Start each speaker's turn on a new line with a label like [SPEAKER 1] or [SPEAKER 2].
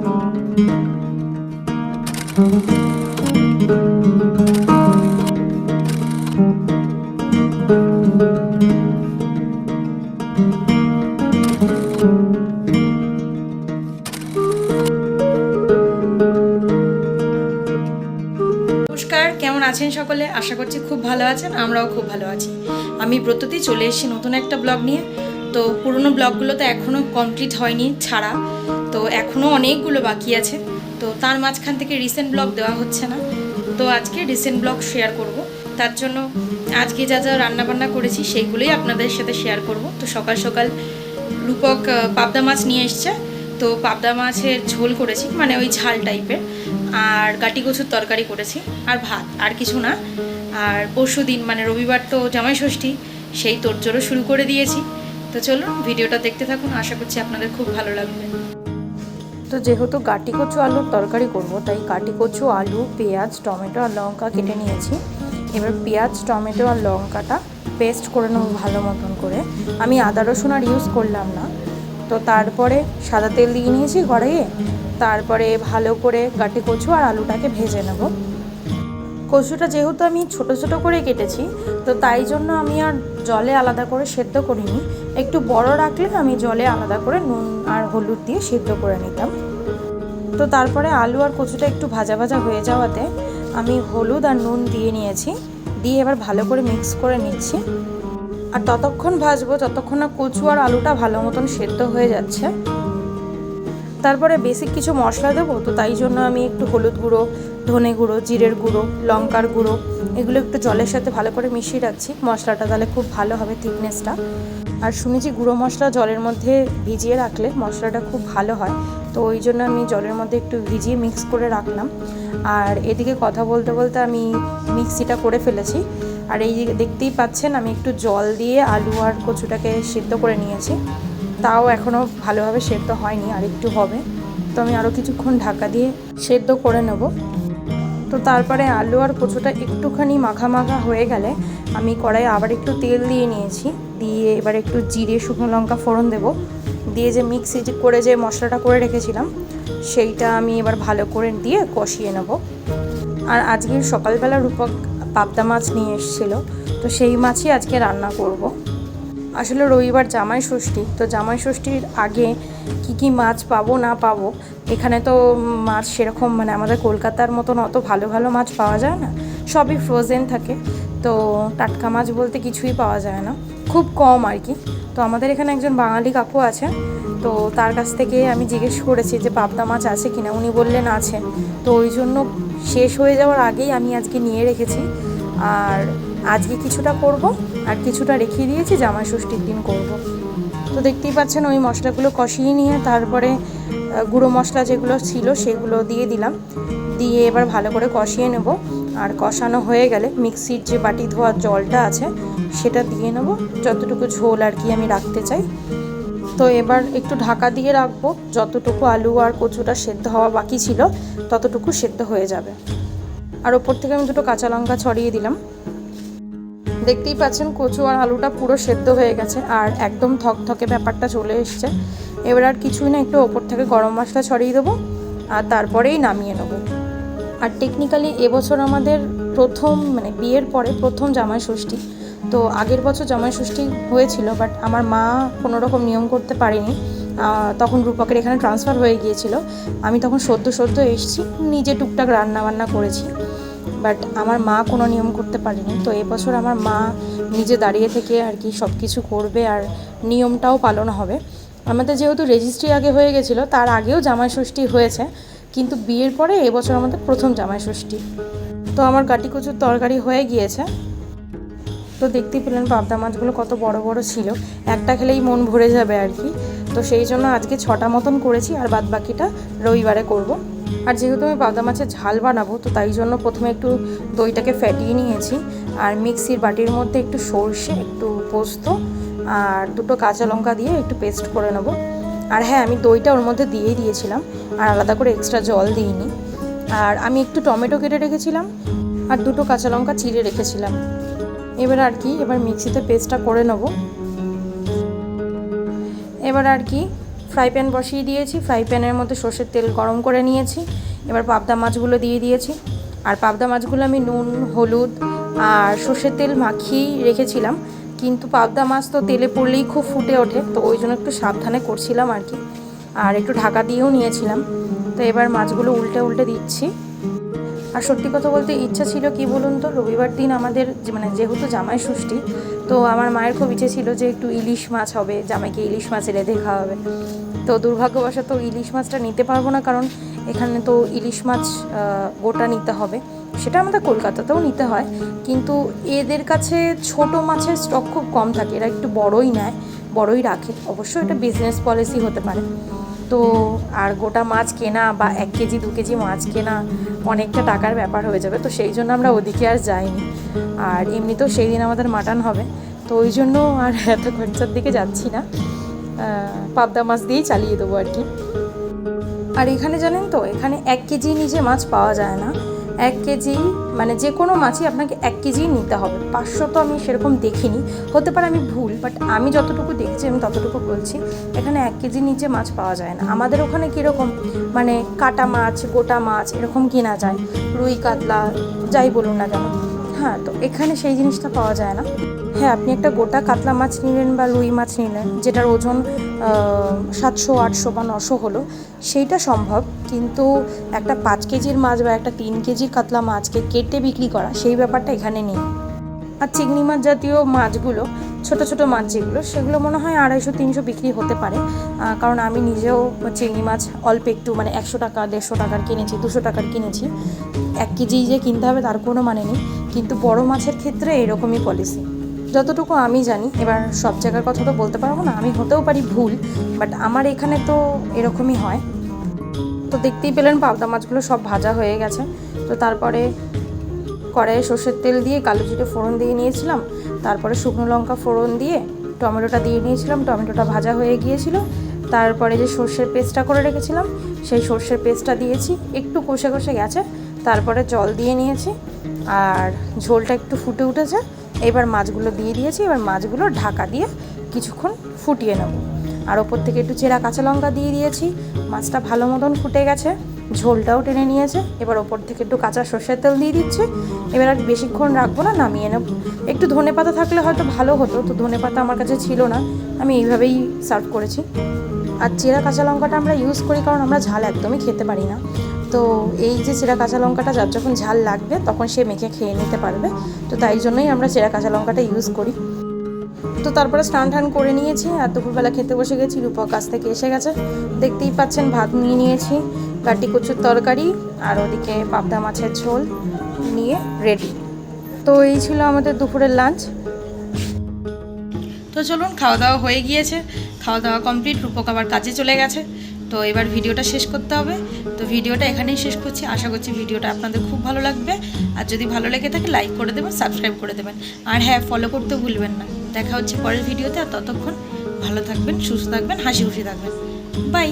[SPEAKER 1] নমস্কার, কেমন আছেন সকলে? আশা করছি খুব ভালো আছেন, আমরাও খুব ভালো আছি। আমি ব্রততি চলে এসেছি নতুন একটা ব্লগ নিয়ে। তো পুরনো ব্লগগুলো তো এখনও কমপ্লিট হয়নি, ছাড়া। তো এখনও অনেকগুলো বাকি আছে। তো তার মাঝখান থেকে রিসেন্ট ব্লগ দেওয়া হচ্ছে না। তো আজকে রিসেন্ট ব্লগ শেয়ার করব। তার জন্য আজকে যা যা রান্নাবান্না করেছি সেইগুলোই আপনাদের সাথে শেয়ার করব। তো সকাল সকাল রূপক পাবদা মাছ নিয়ে এসছে। তো পাবদা মাছের ঝোল করেছি মানে ওই ঝাল টাইপের আর গাটি কচুর তরকারি করেছি, আর ভাত, আর কিছু না। আর পরশু দিন মানে রবিবার তো জামাই ষষ্ঠী, সেই তোড়জোড়ও শুরু করে দিয়েছি। তো চলুন, ভিডিওটা দেখতে থাকুন। আশা করছি আপনাদের খুব ভালো লাগবে। তো যেহেতু গাটি কচু আলুর তরকারি করব, তাই কাটি কচু, আলু, পেঁয়াজ, টমেটো আর লঙ্কা কেটে নিয়েছি। এবার পেঁয়াজ, টমেটো আর লঙ্কাটা পেস্ট করে নেব ভালো মতন করে। আমি আদা, রসুন আর ইউজ করলাম না। তো তারপরে সাদা তেল দিয়ে নিয়েছি কড়াইয়ে। তারপরে ভালো করে গাটি কচু আর আলুটাকে ভেজে নেব। কচুটা যেহেতু আমি ছোট ছোট করে কেটেছি, তো তাই জন্য আমি আর জলে আলাদা করে সেদ্ধ করিনি। একটু বড় রাখলে আমি জলে আলাদা করে নুন আর হলুদ দিয়ে সেদ্ধ করে নিতাম। তো তারপরে আলু আর কচুটা একটু ভাজা ভাজা হয়ে যাওয়াতে আমি হলুদ আর নুন দিয়ে নিয়েছি। দিয়ে এবার ভালো করে মিক্স করে নিচ্ছি। আর ততক্ষণ ভাজবো, যতক্ষণ না কচু আর আলুটা ভালো মতন সেদ্ধ হয়ে যাচ্ছে। তারপরে বেসিক কিছু মশলা দেবো, তো তাই জন্য আমি একটু হলুদ গুঁড়ো, ধনে গুঁড়ো, জিরের গুঁড়ো, লঙ্কার গুঁড়ো, এগুলো একটু জলের সাথে ভালো করে মিশিয়ে রাখছি। মশলাটা তাহলে খুব ভালো হবে থিকনেসটা আর শুনেছি গুঁড়ো মশলা জলের মধ্যে ভিজিয়ে রাখলে মশলাটা খুব ভালো হয়। তো ওই জন্য আমি জলের মধ্যে একটু ভিজিয়ে মিক্স করে রাখলাম। আর এদিকে কথা বলতে বলতে আমি মিক্সিটা করে ফেলেছি। আর এই দেখতেই পাচ্ছেন, আমি একটু জল দিয়ে আলু আর কচুটাকে সেদ্ধ করে নিয়েছি। তাও এখনও ভালোভাবে সেদ্ধ হয়নি, আর একটু হবে। তো আমি আরও কিছুক্ষণ ঢাকা দিয়ে সেদ্ধ করে নেব। তো তারপরে আলু আর কচুটা একটুখানি মাখা মাখা হয়ে গেলে আমি কড়াই আবার একটু তেল দিয়ে নিয়েছি। দিয়ে এবার একটু জিরে, শুকনো লঙ্কা ফোড়ন দেব। দিয়ে যে মিক্সি করে যে মশলাটা করে রেখেছিলাম, সেইটা আমি এবার ভালো করে দিয়ে কষিয়ে নেব আর আজকে সকালবেলা রূপক পাবদা মাছ নিয়ে এসেছিল, তো সেই মাছই আজকে রান্না করব। আসলে রবিবার জামাই ষষ্ঠী, তো জামাই ষষ্ঠীর আগে কি কি মাছ পাবো না পাবো, এখানে তো মাছ সেরকম মানে আমাদের কলকাতার মতন অত ভালো ভালো মাছ পাওয়া যায় না, সবই ফ্রোজেন থাকে, তো টাটকা মাছ বলতে কিছুই পাওয়া যায় না খুব কম আর কি তো আমাদের এখানে একজন বাঙালি কাকু আছে। তো তার কাছ থেকে আমি জিজ্ঞেস করেছি যে পাবদা মাছ আছে কিনা? উনি বললেন আছে। তো ওই জন্য শেষ হয়ে যাওয়ার আগেই আমি আজকে নিয়ে রেখেছি। আর আজকে কিছুটা করব আর কিছুটা রেখে দিয়েছি, জামাই ষষ্ঠীর দিন করব। তো দেখতেই পাচ্ছেন ওই মশলাগুলো কষিয়ে নিয়ে তারপরে গুঁড়ো মশলা যেগুলো ছিল সেগুলো দিয়ে দিলাম। দিয়ে এবার ভালো করে কষিয়ে নেব। আর কষানো হয়ে গেলে মিক্সির যে বাটি ধোয়ার জলটা আছে, সেটা দিয়ে নেব। যতটুকু ঝোল আর কি আমি রাখতে চাই। তো এবার একটু ঢাকা দিয়ে রাখব। যতটুকু আলু আর কচুটা সেদ্ধ হওয়া বাকি ছিল, ততটুকু সেদ্ধ হয়ে যাবে। আর ওপর থেকে আমি দুটো কাঁচা লঙ্কা ছড়িয়ে দিলাম। দেখতেই পাচ্ছেন কচু আর আলুটা পুরো সেদ্ধ হয়ে গেছে আর একদম থকথকে ব্যাপারটা চলে এসছে। এবার আর কিছুই না, একটু ওপর থেকে গরম মশলা ছড়িয়ে দেবো আর তারপরেই নামিয়ে নেব। আর টেকনিক্যালি এবছর আমাদের প্রথম মানে বিয়ের পরে প্রথম জামাই ষষ্ঠী। তো আগের বছর জামাই ষষ্ঠী হয়েছিল বাট আমার মা কোনো রকম নিয়ম করতে পারেনি। তখন রূপকের এখানে ট্রান্সফার হয়ে গিয়েছিল। আমি তখন সদ্য সদ্য এসেছি, নিজে টুকটাক রান্না বান্না করেছি। বাট আমার মা কোনো নিয়ম করতে পারেনি। তো এবছর আমার মা নিজে দাঁড়িয়ে থেকে আর কি সব কিছু করবে আর নিয়মটাও পালন হবে। আমাদের যেহেতু রেজিস্ট্রি আগে হয়ে গেছিল, তার আগেও জামাই ষষ্ঠী হয়েছে। কিন্তু বিয়ের পরে এবছর আমাদের প্রথম জামাই ষষ্ঠী তো আমার কাটি কচুর তরকারি হয়ে গিয়েছে। তো দেখতে পেলেন পাবদা মাছগুলো কত বড় বড় ছিল। একটা খেলেই মন ভরে যাবে আর কি। তো সেই জন্য আজকে ছটা মতন করেছি আর বাদ বাকিটা রবিবারে করব। আর যেহেতু আমি পাবদা মাছের ঝাল বানাবো, তো তাই জন্য প্রথমে একটু দইটাকে ফ্যাটিয়ে নিয়েছি। আর মিক্সির বাটির মধ্যে একটু সর্ষে, একটু পোস্ত আর দুটো কাঁচা লঙ্কা দিয়ে একটু পেস্ট করে নেব। আর হ্যাঁ আমি দইটা ওর মধ্যে দিয়েই দিয়েছিলাম, আর আলাদা করে এক্সট্রা জল দিইনি। আর আমি একটু টমেটো কেটে রেখেছিলাম, আর দুটো কাঁচা লঙ্কা চিড়ে রেখেছিলাম। এবার আর কি, এবার মিক্সিতে পেস্টটা করে নেব। এবার আর কি ফ্রাই প্যান বসিয়ে দিয়েছি ফ্রাই প্যানের মধ্যে সর্ষের তেল গরম করে নিয়েছি, এবার পাবদা মাছগুলো দিয়ে দিয়েছি। আর পাবদা মাছগুলো আমি নুন, হলুদ আর সর্ষের তেল মাখিয়েই রেখেছিলাম কিন্তু পাবদা মাছ তো তেলে পড়লেই খুব ফুটে ওঠে, তো ওই জন্য একটু সাবধানে করছিলাম আর কি। আর একটু ঢাকা দিয়েও নিয়েছিলাম। তো এবার মাছগুলো উল্টে উল্টে দিচ্ছি। আর সত্যি কথা বলতে ইচ্ছা ছিল কি বলুন তো, রবিবার দিন আমাদের মানে যেহেতু জামাই ষষ্ঠী, তো আমার মায়ের খুব ইচ্ছে ছিল যে একটু ইলিশ মাছ হবে, জামাইকে ইলিশ মাছ রেঁধে হবে। তো দুর্ভাগ্যবশত ইলিশ মাছটা নিতে পারব না, কারণ এখানে তো ইলিশ মাছ গোটা নিতে হবে। সেটা আমাদের কলকাতাতেও নিতে হয়। কিন্তু এদের কাছে ছোট মাছের স্টক খুব কম থাকে। এরা একটু বড়ই নেয়, বড়ই রাখে। অবশ্য এটা বিজনেস পলিসি হতে পারে। তো আর গোটা মাছ কেনা বা এক কেজি, দু কেজি মাছ কেনা অনেকটা টাকার ব্যাপার হয়ে যাবে। তো সেই জন্য আমরা ওদিকে আর যাইনি। আর এমনিতেও সেই দিন আমাদের মাটন হবে। তো ওই জন্য আর এত খরচার দিকে যাচ্ছি না। পাবদা মাছ দিয়েই চালিয়ে দেবো আর কি। আর এখানে জানেন তো, এখানে এক কেজি নিজে মাছ পাওয়া যায় না। এক কেজি মানে যে কোনো মাছই আপনাকে এক কেজি নিতে হবে। পাঁচশো তো আমি সেরকম দেখিনি। হতে পারে আমি ভুল বাট আমি যতটুকু দেখছি, আমি ততটুকু বলছি, এখানে এক কেজি নিচে মাছ পাওয়া যায় না। আমাদের ওখানে কীরকম মানে কাটা মাছ, গোটা মাছ এরকম কেনা যায়। রুই, কাতলা, যাই বলুন না কেন। হ্যাঁ তো এখানে সেই জিনিসটা পাওয়া যায় না। হ্যাঁ আপনি একটা গোটা কাতলা মাছ নিলেন বা রুই মাছ নিলেন, যেটার ওজন সাতশো, আটশো বা নশো হলো, সেইটা সম্ভব। কিন্তু একটা পাঁচ কেজির মাছ বা একটা তিন কেজির কাতলা মাছকে কেটে বিক্রি করা, সেই ব্যাপারটা এখানে নেই। আর চিংড়ি মাছ জাতীয় মাছগুলো ছোট ছোট মাছ যেগুলো, সেগুলো মনে হয় আড়াইশো, তিনশো বিক্রি হতে পারে। কারণ আমি নিজেও চিংড়ি মাছ অল্প একটু মানে একশো টাকা, দেড়শো টাকার কিনেছি, দুশো টাকার কিনেছি। এক কেজি যে কিনতে হবে তার কোনো মানে নেই। কিন্তু বড় মাছের ক্ষেত্রে এরকমই পলিসি যতটুকু আমি জানি, এবার সব জায়গার কথা তো বলতে পারব না, আমি হতেও পারি ভুল বাট আমার এখানে তো এরকমই হয়। তো দেখতেই পেলেন পাবদা মাছগুলো সব ভাজা হয়ে গেছে। তো তারপরে কড়াইয়ে সর্ষের তেল দিয়ে কালো জিরে ফোড়ন দিয়ে নিয়েছিলাম, তারপরে শুকনো লঙ্কা ফোড়ন দিয়ে টমেটোটা দিয়ে নিয়েছিলাম, টমেটোটা ভাজা হয়ে গিয়েছিল, তারপরে যে সর্ষের পেস্টটা করে রেখেছিলাম, সেই সর্ষের পেস্টটা দিয়েছি, একটু কষে কষে গেছে, তারপরে জল দিয়ে নিয়েছি, আর ঝোলটা একটু ফুটে উঠেছে, এবার মাছগুলো দিয়ে দিয়েছি, এবার মাছগুলো ঢাকা দিয়ে কিছুক্ষণ ফুটিয়ে নেব। আর ওপর থেকে একটু চেরা কাঁচা লঙ্কা দিয়ে দিয়েছি, মাছটা ভালো মতন ফুটে গেছে। ঝোলটাও টেনে নিয়েছে। এবার ওপর থেকে একটু কাঁচা সর্ষের তেল দিয়ে দিচ্ছি। এবার আর বেশিক্ষণ রাখব না, নামিয়ে নেব। একটু ধনে পাতা থাকলে হয়তো ভালো হতো, তো ধনে পাতা আমার কাছে ছিল না। আমি এইভাবেই সার্ভ করেছি। আর চেরা কাঁচা লঙ্কাটা আমরা ইউজ করি কারণ আমরা ঝাল একদমই খেতে পারি না। তো এই যে চেরা কাঁচা লঙ্কাটা যার যখন ঝাল লাগবে, তখন সে মেখে খেয়ে নিতে পারবে। তো তাই জন্যই আমরা চেরা কাঁচা লঙ্কাটা ইউজ করি। তো তারপরে স্নান টান করে নিয়েছি। আর দুপুরবেলা খেতে বসে গেছি। রূপক কাছ থেকে এসে গেছে। দেখতেই পাচ্ছেন, ভাত নিয়ে নিয়েছি। কাটি কচুর তরকারি আর ওদিকে পাবদা মাছের ঝোল নিয়ে রেডি তো এই ছিল আমাদের দুপুরের লাঞ্চ তো চলুন খাওয়া দাওয়া হয়ে গিয়েছে। খাওয়া দাওয়া কমপ্লিট রূপক আবার কাজে চলে গেছে। তো এবার ভিডিওটা শেষ করতে হবে। তো ভিডিওটা এখানেই শেষ করছি। আশা করছি ভিডিওটা আপনাদের খুব ভালো লাগবে। আর যদি ভালো লেগে থাকে লাইক করে দেবেন সাবস্ক্রাইব করে দেবেন। আর হ্যাঁ ফলো করতে ভুলবেন না। দেখা হচ্ছে পরের ভিডিওতে। আর ততক্ষণ ভালো থাকবেন, সুস্থ থাকবেন, হাসি খুশি থাকবেন। বাই